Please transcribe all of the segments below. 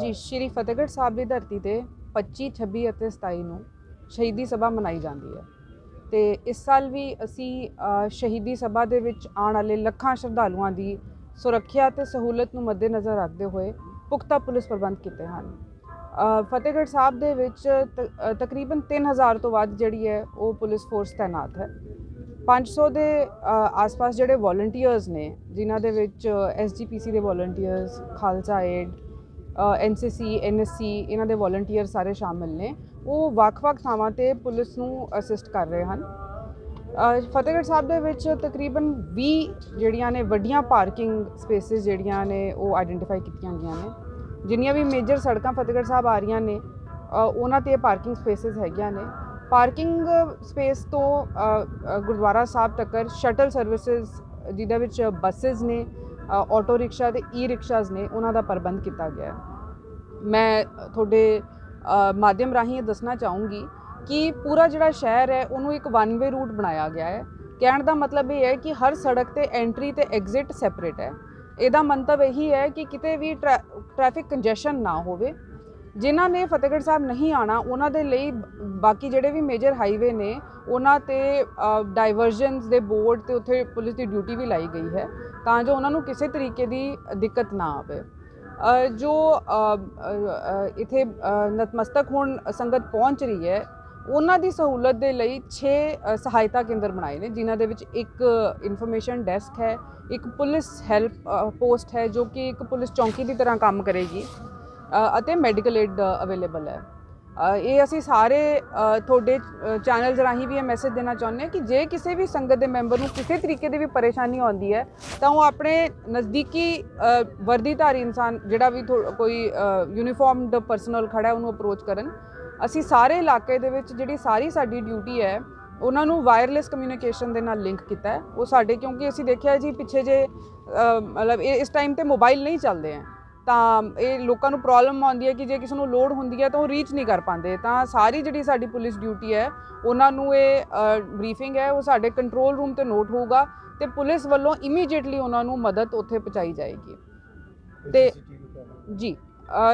ਜੀ ਸ਼੍ਰੀ ਫਤਿਹਗੜ੍ਹ ਸਾਹਿਬ ਦੀ ਧਰਤੀ ਤੇ 25 26 ਅਤੇ 27 ਨੂੰ ਸ਼ਹੀਦੀ ਸਭਾ ਮਨਾਈ ਜਾਂਦੀ ਹੈ। ਤੇ ਇਸ ਸਾਲ ਵੀ ਅਸੀਂ ਸ਼ਹੀਦੀ ਸਭਾ ਦੇ ਵਿੱਚ ਆਉਣ ਵਾਲੇ ਲੱਖਾਂ ਸ਼ਰਧਾਲੂਆਂ ਦੀ ਸੁਰੱਖਿਆ ਤੇ ਸਹੂਲਤ ਨੂੰ ਮੱਦੇਨਜ਼ਰ ਰੱਖਦੇ ਹੋਏ ਪੁਖਤਾ ਪੁਲਿਸ ਪ੍ਰਬੰਧ ਕੀਤੇ ਹਨ। ਫਤਿਹਗੜ੍ਹ ਸਾਹਿਬ ਦੇ ਵਿੱਚ ਤਕਰੀਬਨ 3000 ਤੋਂ ਵੱਧ ਜਿਹੜੀ ਹੈ ਉਹ ਪੁਲਿਸ ਫੋਰਸ ਤਾਇਨਾਤ ਹੈ। 500 ਦੇ ਆਸ-ਪਾਸ ਜਿਹੜੇ ਵੋਲੰਟੀਅਰਸ ਨੇ, ਜਿਨ੍ਹਾਂ ਦੇ ਵਿੱਚ ਐਸਜੀਪੀਸੀ ਦੇ volunteers Khalsa Aid NCC NSC ਇਹਨਾਂ ਦੇ ਵੋਲੰਟੀਅਰ ਸਾਰੇ ਸ਼ਾਮਿਲ ਨੇ। ਉਹ ਵੱਖ-ਵੱਖ ਥਾਵਾਂ ਤੇ ਪੁਲਿਸ ਨੂੰ ਅਸਿਸਟ ਕਰ ਰਹੇ ਹਨ। ਫਤਿਹਗੜ੍ਹ ਸਾਹਿਬ ਦੇ ਵਿੱਚ ਤਕਰੀਬਨ 20 ਜਿਹੜੀਆਂ ਨੇ ਵੱਡੀਆਂ ਪਾਰਕਿੰਗ ਸਪੇਸਿਸ ਜਿਹੜੀਆਂ ਨੇ, ਉਹ ਆਇਡੈਂਟੀਫਾਈ ਕੀਤੀਆਂ ਗਈਆਂ ਨੇ। ਜਿੰਨੀਆਂ ਵੀ ਮੇਜਰ ਸੜਕਾਂ ਫਤਿਹਗੜ੍ਹ ਸਾਹਿਬ ਆ ਰਹੀਆਂ ਨੇ ਉਹਨਾਂ ਤੇ ਪਾਰਕਿੰਗ ਸਪੇਸਿਸ ਹੈਗੀਆਂ ਨੇ। ਪਾਰਕਿੰਗ ਸਪੇਸ ਤੋਂ ਗੁਰਦੁਆਰਾ ਸਾਹਿਬ ਤੱਕ ਸ਼ਟਲ ਸਰਵਿਸਿਜ਼ ਜਿਹਦੇ ਵਿੱਚ ਬੱਸਸ ਨੇ ਅ, ਆਟੋ ਰਿਕਸ਼ਾ ਤੇ ਈ ਰਿਕਸ਼ਾਜ਼ ਨੇ ਉਹਨਾਂ ਦਾ ਪ੍ਰਬੰਧ ਕੀਤਾ ਗਿਆ ਮੈਂ ਤੁਹਾਡੇ ਮਾਧਿਅਮ ਰਾਹੀਂ ਇਹ ਦੱਸਣਾ ਚਾਹੂੰਗੀ ਕਿ ਪੂਰਾ ਜਿਹੜਾ ਸ਼ਹਿਰ ਹੈ ਉਹਨੂੰ ਇੱਕ ਵਨ ਵੇ ਰੂਟ ਬਣਾਇਆ ਗਿਆ ਹੈ। ਕਹਿਣ ਦਾ ਮਤਲਬ ਇਹ ਹੈ ਕਿ ਹਰ ਸੜਕ ਤੇ ਐਂਟਰੀ ਤੇ ਐਗਜ਼ਿਟ ਸੈਪਰੇਟ ਹੈ। ਇਹਦਾ ਮੰਤਵ ਇਹੀ ਹੈ ਕਿ ਕਿਤੇ ਵੀ ਟ੍ਰੈਫਿਕ ਕੰਜੈਸ਼ਨ ਨਾ ਹੋਵੇ। ਜਿਨ੍ਹਾਂ ਨੇ ਫਤਿਹਗੜ੍ਹ ਸਾਹਿਬ ਨਹੀਂ ਆਣਾ ਉਹਨਾਂ ਦੇ ਲਈ ਬਾਕੀ ਜਿਹੜੇ ਵੀ ਮੇਜਰ ਹਾਈਵੇ ਨੇ ਉਹਨਾਂ ਤੇ ਡਾਈਵਰਜਨਸ ਦੇ ਬੋਰਡ ਤੇ ਉੱਥੇ ਪੁਲਿਸ ਦੀ ਡਿਊਟੀ ਵੀ ਲਾਈ ਗਈ ਹੈ ਤਾਂ ਜੋ ਉਹਨਾਂ ਨੂੰ ਕਿਸੇ ਤਰੀਕੇ ਦੀ ਦਿੱਕਤ ਨਾ ਆਵੇ। ਜੋ ਅ, ਇਥੇ ਨਤਮਸਤਕ ਹੋਣ ਸੰਗਤ ਪਹੁੰਚ ਰਹੀ ਹੈ ਉਹਨਾਂ ਦੀ ਸਹੂਲਤ ਦੇ ਲਈ 6 ਸਹਾਇਤਾ ਕੇਂਦਰ ਬਣਾਏ ਨੇ ਜਿਨ੍ਹਾਂ ਦੇ ਵਿੱਚ ਇੱਕ ਇਨਫੋਰਮੇਸ਼ਨ ਡੈਸਕ ਹੈ ਇੱਕ ਪੁਲਿਸ ਹੈਲਪ ਪੋਸਟ ਹੈ ਜੋ ਕਿ ਇੱਕ ਪੁਲਿਸ ਚੌਂਕੀ ਦੀ ਤਰ੍ਹਾਂ ਕੰਮ ਕਰੇਗੀ। ਅਤੇ ਮੈਡੀਕਲ ਏਡ ਅਵੇਲੇਬਲ ਹੈ। ਇਹ ਅਸੀਂ ਸਾਰੇ ਤੁਹਾਡੇ ਚੈਨਲਸ ਰਾਹੀਂ ਵੀ ਇਹ ਮੈਸੇਜ ਦੇਣਾ ਚਾਹੁੰਦੇ ਹਾਂ ਕਿ ਜੇ ਕਿਸੇ ਵੀ ਸੰਗਤ ਦੇ ਮੈਂਬਰ ਨੂੰ ਕਿਸੇ ਤਰੀਕੇ ਦੀ ਵੀ ਪਰੇਸ਼ਾਨੀ ਆਉਂਦੀ ਹੈ, ਤਾਂ ਉਹ ਆਪਣੇ ਨਜ਼ਦੀਕੀ ਵਰਦੀਧਾਰੀ ਇਨਸਾਨ ਜਿਹੜਾ ਵੀ ਥੋ- ਕੋਈ ਯੂਨੀਫਾਰਮਡ ਪਰਸਨਲ ਖੜਾ ਉਹਨੂੰ ਅਪਰੋਚ ਕਰਨ। ਅਸੀਂ ਸਾਰੇ ਇਲਾਕੇ ਦੇ ਵਿੱਚ ਜਿਹੜੀ ਸਾਰੀ ਸਾਡੀ ਡਿਊਟੀ ਹੈ, ਉਹਨਾਂ ਨੂੰ ਵਾਇਰਲੈਸ ਕਮਿਊਨੀਕੇਸ਼ਨ ਦੇ ਨਾਲ ਲਿੰਕ ਕੀਤਾ ਹੈ। ਉਹ ਸਾਡੇ ਕਿਉਂਕਿ ਅਸੀਂ ਦੇਖਿਆ ਜੀ ਪਿੱਛੇ ਜੇ ਮਤਲਬ ਇਹ ਇਸ ਟਾਈਮ ਤੇ ਮੋਬਾਈਲ ਨਹੀਂ ਚੱਲਦੇ ਹੈ। ਤਾਂ ਇਹ ਲੋਕਾਂ ਨੂੰ ਪ੍ਰੋਬਲਮ ਆਉਂਦੀ ਹੈ ਕਿ ਜੇ ਕਿਸੇ ਨੂੰ ਲੋਡ ਹੁੰਦੀ ਹੈ ਤਾਂ ਉਹ ਰੀਚ ਨਹੀਂ ਕਰ ਪਾਉਂਦੇ। ਤਾਂ ਸਾਰੀ ਜਿਹੜੀ ਸਾਡੀ ਪੁਲਿਸ ਡਿਊਟੀ ਹੈ ਉਹਨਾਂ ਨੂੰ ਇਹ ਬਰੀਫਿੰਗ ਹੈ ਉਹ ਸਾਡੇ ਕੰਟਰੋਲ ਰੂਮ ਤੇ ਨੋਟ ਹੋਊਗਾ ਤੇ ਪੁਲਿਸ ਵੱਲੋਂ ਇਮੀਡੀਏਟਲੀ ਉਹਨਾਂ ਨੂੰ ਮਦਦ ਉੱਥੇ ਪਹੁੰਚਾਈ ਜਾਏਗੀ। ਤੇ- ਜੀ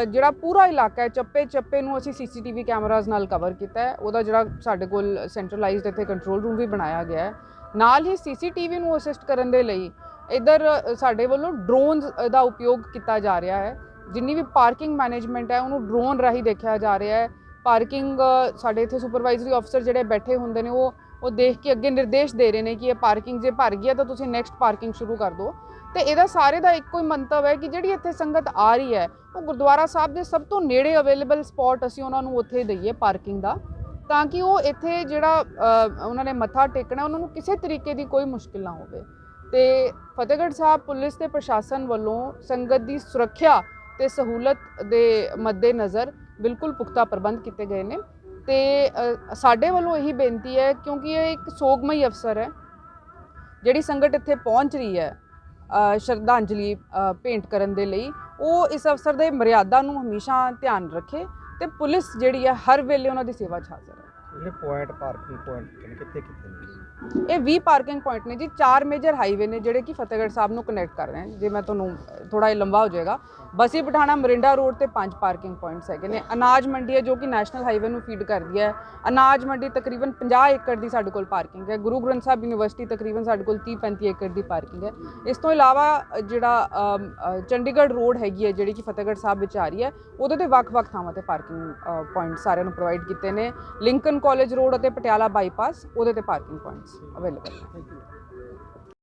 ਜਿਹੜਾ ਪੂਰਾ ਇਲਾਕਾ ਹੈ ਚੱਪੇ ਚੱਪੇ ਨੂੰ ਅਸੀਂ ਸੀਸੀਟੀਵੀ ਕੈਮਰਾਜ਼ ਨਾਲ ਕਵਰ ਕੀਤਾ ਹੈ। ਉਹਦਾ ਜਿਹੜਾ ਸਾਡੇ ਕੋਲ ਸੈਂਟਰਲਾਈਜ਼ਡ ਇੱਥੇ ਕੰਟਰੋਲ ਰੂਮ ਵੀ ਬਣਾਇਆ ਗਿਆ ਹੈ। ਨਾਲ ਹੀ ਸੀਸੀਟੀਵੀ ਨੂੰ ਅਸਿਸਟ ਕਰਨ ਦੇ ਲਈ ਇਧਰ ਸਾਡੇ ਵੱਲੋਂ ਡਰੋਨਸ ਦਾ ਉਪਯੋਗ ਕੀਤਾ ਜਾ ਰਿਹਾ ਹੈ। ਜਿੰਨੀ ਵੀ ਪਾਰਕਿੰਗ ਮੈਨੇਜਮੈਂਟ ਹੈ, ਉਹਨੂੰ ਡਰੋਨ ਰਾਹੀਂ ਦੇਖਿਆ ਜਾ ਰਿਹਾ ਹੈ। ਪਾਰਕਿੰਗ ਸਾਡੇ ਇੱਥੇ ਸੁਪਰਵਾਈਜ਼ਰੀ ਅਫਸਰ ਜਿਹੜੇ ਬੈਠੇ ਹੁੰਦੇ ਨੇ, ਉਹ ਉਹ ਦੇਖ ਕੇ ਅੱਗੇ ਨਿਰਦੇਸ਼ ਦੇ ਰਹੇ ਨੇ ਕਿ ਇਹ ਪਾਰਕਿੰਗ ਜੇ ਭਰ ਗਈ ਹੈ, ਤਾਂ ਤੁਸੀਂ ਨੈਕਸਟ ਪਾਰਕਿੰਗ ਸ਼ੁਰੂ ਕਰ ਦਿਓ। ਤੇ ਇਹਦਾ ਸਾਰੇ ਦਾ ਇੱਕੋ ਹੀ ਮੰਤਵ ਹੈ ਕਿ ਜਿਹੜੀ ਇੱਥੇ ਸੰਗਤ ਆ ਰਹੀ ਹੈ, ਉਹ ਗੁਰਦੁਆਰਾ ਸਾਹਿਬ ਦੇ ਸਭ ਤੋਂ ਨੇੜੇ ਅਵੇਲੇਬਲ ਸਪੌਟ ਅਸੀਂ ਉਹਨਾਂ ਨੂੰ ਉੱਥੇ ਦਈਏ ਪਾਰਕਿੰਗ ਦਾ। ਤਾਂ ਕਿ ਉਹ ਇੱਥੇ ਜਿਹੜਾ ਉਹਨਾਂ ਨੇ ਮੱਥਾ ਟੇਕਣਾ, ਉਹਨਾਂ ਨੂੰ ਕਿਸੇ ਤਰੀਕੇ ਦੀ ਕੋਈ ਮੁਸ਼ਕਿਲ ਨਾ ਹੋਵੇ। ਤੇ ਫਤਿਹਗੜ੍ਹ ਸਾਹਿਬ ਪੁਲਿਸ ਤੇ ਪ੍ਰਸ਼ਾਸਨ ਵੱਲੋਂ ਸੰਗਤ ਦੀ ਸੁਰੱਖਿਆ ਤੇ ਸਹੂਲਤ ਦੇ ਮੱਦੇ ਨਜ਼ਰ ਬਿਲਕੁਲ ਪੁਖਤਾ ਪ੍ਰਬੰਧ ਕੀਤੇ ਗਏ ਨੇ। ਤੇ ਸਾਡੇ ਵੱਲੋਂ ਇਹੀ ਬੇਨਤੀ ਹੈ ਕਿਉਂਕਿ ਇਹ ਇੱਕ ਸੋਗਮਈ ਅਵਸਰ ਹੈ, ਜਿਹੜੀ ਸੰਗਤ ਇੱਥੇ ਪਹੁੰਚ ਰਹੀ ਹੈ ਸ਼ਰਧਾਂਜਲੀ ਭੇਂਟ ਕਰਨ ਦੇ ਲਈ। ਉਹ ਇਸ ਅਵਸਰ ਦੇ ਮਰਿਆਦਾ ਨੂੰ ਹਮੇਸ਼ਾ ਧਿਆਨ ਰੱਖੇ ਤੇ ਪੁਲਿਸ ਜਿਹੜੀ ਹੈ ਹਰ ਵੇਲੇ ਉਹਨਾਂ ਦੀ ਸੇਵਾ 'ਚ ਹਾਜ਼ਰ ਹੈ ਜਿਹੜੇ ਪੁਆਇੰਟ ਪਾਰਕਿੰਗ ਪੁਆਇੰਟ ਕਿੱਥੇ ਕਿੱਥੇ ਨੇ? ਇਹ 20 ਪਾਰਕਿੰਗ ਪੁਆਇੰਟ ਨੇ ਜੀ, ਚਾਰ ਮੇਜਰ ਹਾਈਵੇ ਨੇ ਜਿਹੜੇ ਕਿ ਫਤਿਹਗੜ੍ਹ ਸਾਹਿਬ ਨੂੰ ਕਨੈਕਟ ਕਰ ਰਹੇ ਨੇ। ਜੇ ਮੈਂ ਤੁਹਾਨੂੰ ਥੋੜਾ ਜਿਹਾ ਲੰਬਾ ਹੋ ਜਾਏਗਾ। ਬਸੀ ਪਠਾਣਾ, ਮਰਿੰਡਾ ਰੋਡ ਤੇ ਪੰਜ ਪਾਰਕਿੰਗ ਪੁਆਇੰਟਸ ਹੈਗੇ ਨੇ। ਅਨਾਜ ਮੰਡੀ ਹੈ ਜੋ ਕਿ ਨੈਸ਼ਨਲ ਹਾਈਵੇ ਨੂੰ ਫੀਡ ਕਰਦੀ ਹੈ। ਅਨਾਜ ਮੰਡੀ ਤਕਰੀਬਨ 50 ਏਕੜ ਦੀ ਸਾਡੇ ਕੋਲ ਪਾਰਕਿੰਗ ਹੈ। ਗੁਰੂ ਗ੍ਰੰਥ ਸਾਹਿਬ ਯੂਨੀਵਰਸਿਟੀ ਤਕਰੀਬਨ ਸਾਡੇ ਕੋਲ 30 35 ਏਕੜ ਦੀ ਪਾਰਕਿੰਗ ਹੈ। ਇਸ ਤੋਂ ਇਲਾਵਾ ਜਿਹੜਾ ਚੰਡੀਗੜ੍ਹ ਰੋਡ ਹੈਗੀ ਹੈ, ਜਿਹੜੀ ਕਿ ਫਤਿਹਗੜ੍ਹ ਸਾਹਿਬ ਵਿੱਚ ਆ ਰਹੀ ਹੈ, ਉਹਦੇ ਤੇ ਵੱਖ-ਵੱਖ ਥਾਵਾਂ ਤੇ ਪਾਰਕਿੰਗ ਪੁਆਇੰਟ ਸਾਰਿਆਂ ਨੂੰ ਪ੍ਰੋਵਾਈਡ ਕੀਤੇ ਨੇ। ਲਿੰਕਨ ਕਾਲਜ ਰੋਡ ਅਤੇ ਪਟਿਆਲਾ ਬਾਈਪਾਸ ਉਹਦੇ ਤੇ ਪਾਰਕਿੰਗ ਪੁਆਇੰਟ ਅਵੇਲੇਬਲ ਨੇ